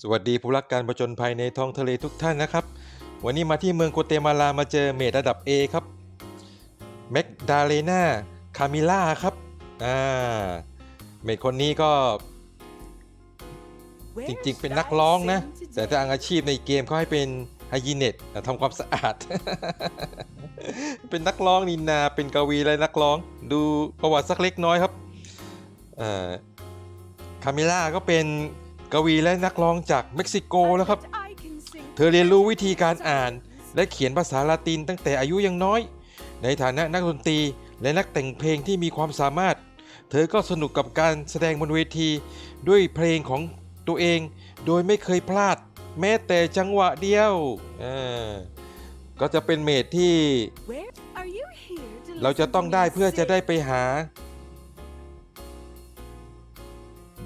สวัสดีผู้รักการประจนภัยในท้องทะเลทุกท่านนะครับ วันนี้มาที่เมืองโกเตมาลามาเจอเมดระดับ A ครับแมกดาเลนาคามิล่าครับอ่าเมดคนนี้ก็ จริงๆ เป็นนักร้องนะ แต่ทางอาชีพในเกมเขาให้เป็นไฮยีเน็ตทำความสะอาด เป็นนักร้องนินนา เป็นกวีและนักร้อง ดูประวัติสักเล็กน้อยครับอ่าคามิล่าก็เป็น กวีและนักร้องจากเม็กซิโกแล้วครับ เธอเรียนรู้วิธีการอ่าน และเขียนภาษาละตินตั้งแต่อายุยังน้อย ในฐานะนักดนตรีและนักแต่งเพลงที่มีความสามารถ เธอก็สนุกกับการแสดงบนเวที ด้วยเพลงของตัวเอง โดยไม่เคยพลาด แม้แต่จังหวะเดียวก็จะเป็นเมดที่ เราจะต้องได้เพื่อจะได้ไปหา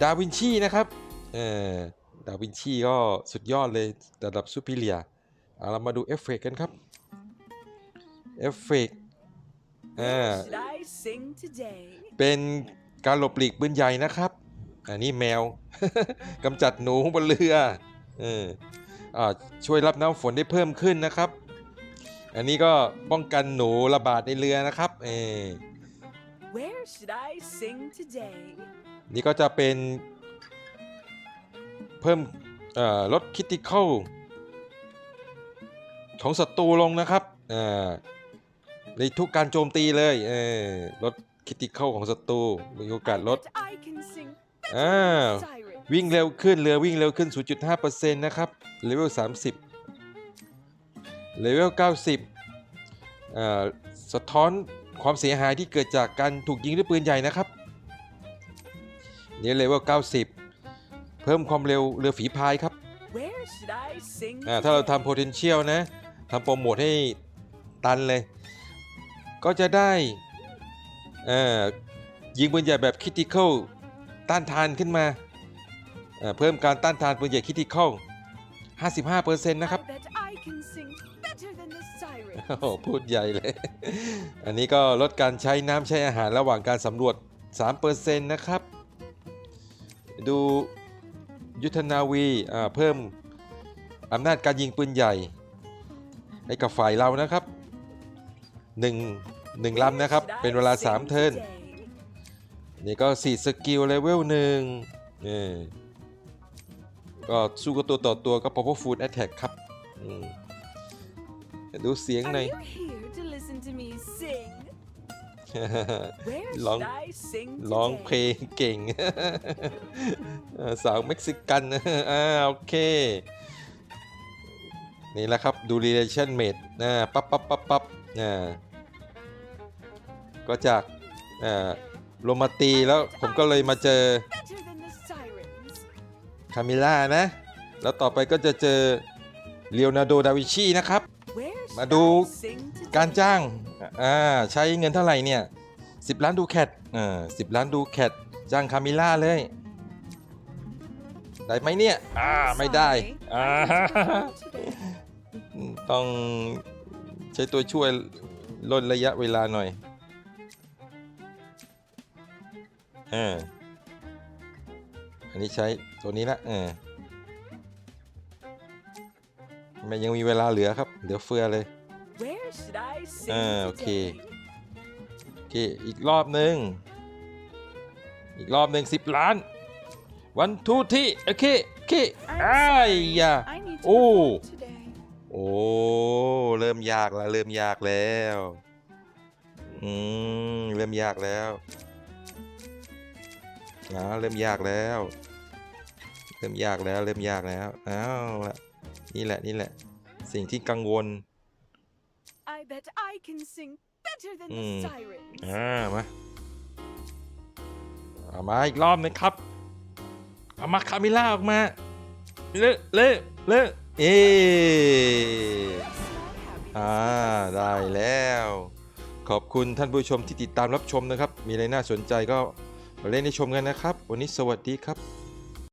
ดาวินชีนะครับ เออดาวินชีก็สุดยอดเลยระดับซูเปอร์เลียเอาเรามาดูเอฟเฟกต์กันครับ เอฟเฟกต์อ่าเป็นการหลบหลีกปืนใหญ่นะครับ อันนี้แมวกำจัดหนูบนเรือเอออ่าช่วยรับน้ำฝนได้เพิ่มขึ้นนะครับ อันนี้ก็ป้องกันหนูระบาดในเรือนะครับเออ Where should I sing today? นี่ก็จะเป็นเพิ่มเอ่อลดคิติคอลของศัตรูลงนะครับอ่าในทุกการโจมตีเลยเออลดคิติคอลของศัตรูมีโอกาสลด Bet I can sing อ่า siren. วิ่งเร็วขึ้นเรือวิ่งเร็วขึ้น 0.5%นะครับเลเวล 30เลเวล 90อ่าสะท้อนความเสียหายที่เกิดจากการถูกยิงด้วยปืนใหญ่นะครับ นี่เลเวล 90 เพิ่มความเร็วเรือฝีพายครับ Where should I sing อ่าถ้าเรา today? ทำ potential นะทำโปรโมทให้ตันเลย ก็จะได้เอ่อยิงปืนใหญ่แบบ critical ต้านทานขึ้นมาเอ่อเพิ่มการต้านทานปืนใหญ่ critical 55%นะครับ I bet I can sing better than the โอ้ siren. โหพูดใหญ่เลย อันนี้ก็ลดการใช้น้ำใช้อาหารระหว่างการสำรวจ 3%นะครับ ดู ยุทธนาวีเพิ่มอำนาจการยิงปืนใหญ่ให้กับฝ่ายเรานะครับ1 1ลำนะครับ Where should I เป็นเวลา 3 เทิร์นนี่ก็4สกิลเลเวลหนึ่งนี่ก็สู้กับตัวต่อตัวก็ power food attack ครับดูเสียงหน่อย ร้อง should I sing ร้องเพล today? งเก่งเออสาวเม็กซิกันอ่าโอเค นี่แหละครับดู relation mate นะปั๊บปั๊บปั๊บปั๊บอ่าก็จากอ่าโรมาตีแล้วผมก็เลยมาเจอ Better than the sirens. คามิล่านะ แล้วต่อไปก็จะเจอเล o โ a นาร์โด ดาวินชีนะครับ Where มา should ดู I sing today? การจ้าง อ่าใช้เงินเท่าไหร่เนี่ย10ล้านดูแคทอ่า10ล้านดูแคทจ้างคามิล่าเลย ได้ไหมเนี่ย อ่าไม่ได้ Sorry, อ่า I need to go today. ต้องใช้ตัวช่วยลดระยะเวลาหน่อยอ่าอันนี้ใช้ตัวนี้ละเออมันยังมีเวลาเหลือครับ เหลือเฟือเลย Where should I sing Ah, okay. today? โอเค อีกรอบหนึ่งอีกรอบหนึ่งสิบล้าน วันทูที่โอเคโอเค I'm อ้าย sorry, ยา I need to โอ้ go home today. โอ้เริ่มยากแล้วเริ่มยากแล้วอืมเริ่มยากแล้วอ่าเริ่มยากแล้ว เริ่มยากแล้วเริ่มยากแล้วอ้าวละนี่แหละนี่แหละ สิ่งที่กังวล I bet I can sing better than Mm. the sirens. อ่ามาเอามาอีกรอบหนึงครับเอามาคามิล่าออกมาเลอะเลอะเลอะเอ Small happy อ่า ได้แล้ว ขอบคุณท่านผู้ชมที่ติดตามรับชมนะครับ มีอะไรน่าสนใจก็มาเล่นให้ชมกันนะครับ วันนี้สวัสดีครับ